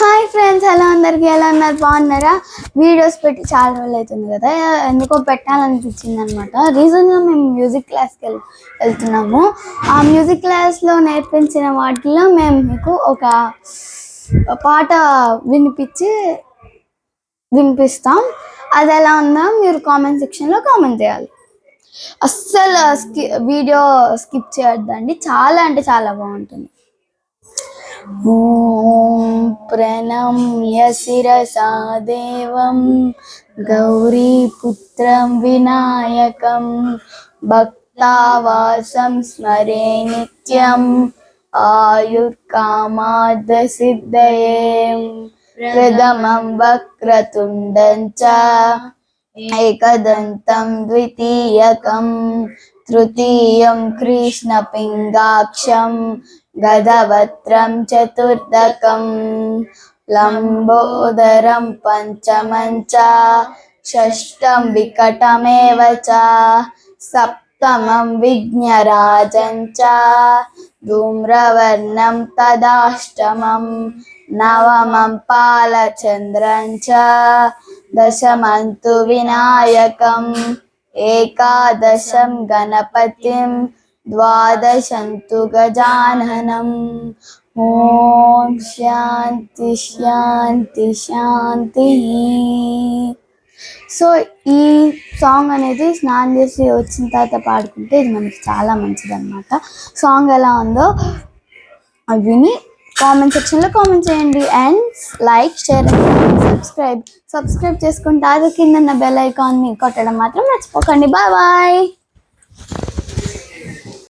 Hi friends ఎలా అందరికీ ఎలా ఉన్నారు? బాగున్నారా? వీడియోస్ పెట్టి చాలా రోజులు అవుతుంది కదా. ఎందుకో పెట్టాలనిపించింది అనమాట రీజన్గా మేము మ్యూజిక్ క్లాస్కి వెళ్ వెళ్తున్నాము. ఆ మ్యూజిక్ క్లాస్లో నేర్పించిన వాటిలో మేము మీకు ఒక పాట వినిపించి వినిపిస్తాం. అది ఎలా ఉందో మీరు కామెంట్ సెక్షన్లో కామెంట్ చేయాలి. అస్సలు స్కి వీడియో స్కిప్ చేయొద్దండి. చాలా అంటే చాలా బాగుంటుంది. ॐ प्रणम्य शिरसा देवं गौरीपुत्रं विनायकं भक्तावासं स्मरे नित्यम् आयुर्कामादसिद्धये प्रथमं वक्रतुण्डं च एकदन्तं द्वितीयकं तृतीयं कृष्णपिङ्गाक्षं गदवक्त्रं चतुर्दकं लम्बोदरं पञ्चमं च षष्ठं विकटमेव च सप्तमं विघ्नराजं च धूम्रवर्णं तदाष्टमं नवमं पालचन्द्रं च దశమంతు వినాయకం ఏకాదశం గణపతిం ద్వాదశంతు గజాననం ఓం శాంతి శాంతి శాంతి సో ఈ సాంగ్ అనేది స్నానం చేసి వచ్చిన తర్వాత పాడుకుంటే ఇది మనకి చాలా మంచిదన్నమాట. సాంగ్ ఎలా ఉందో విని కామెంట్ సెక్షన్లో కామెంట్ చేయండి and like share subscribe subscribe చేసుకుంటే అది కింద బెల్ ఐకాన్ని కొట్టడం మాత్రం మర్చిపోకండి. Bye bye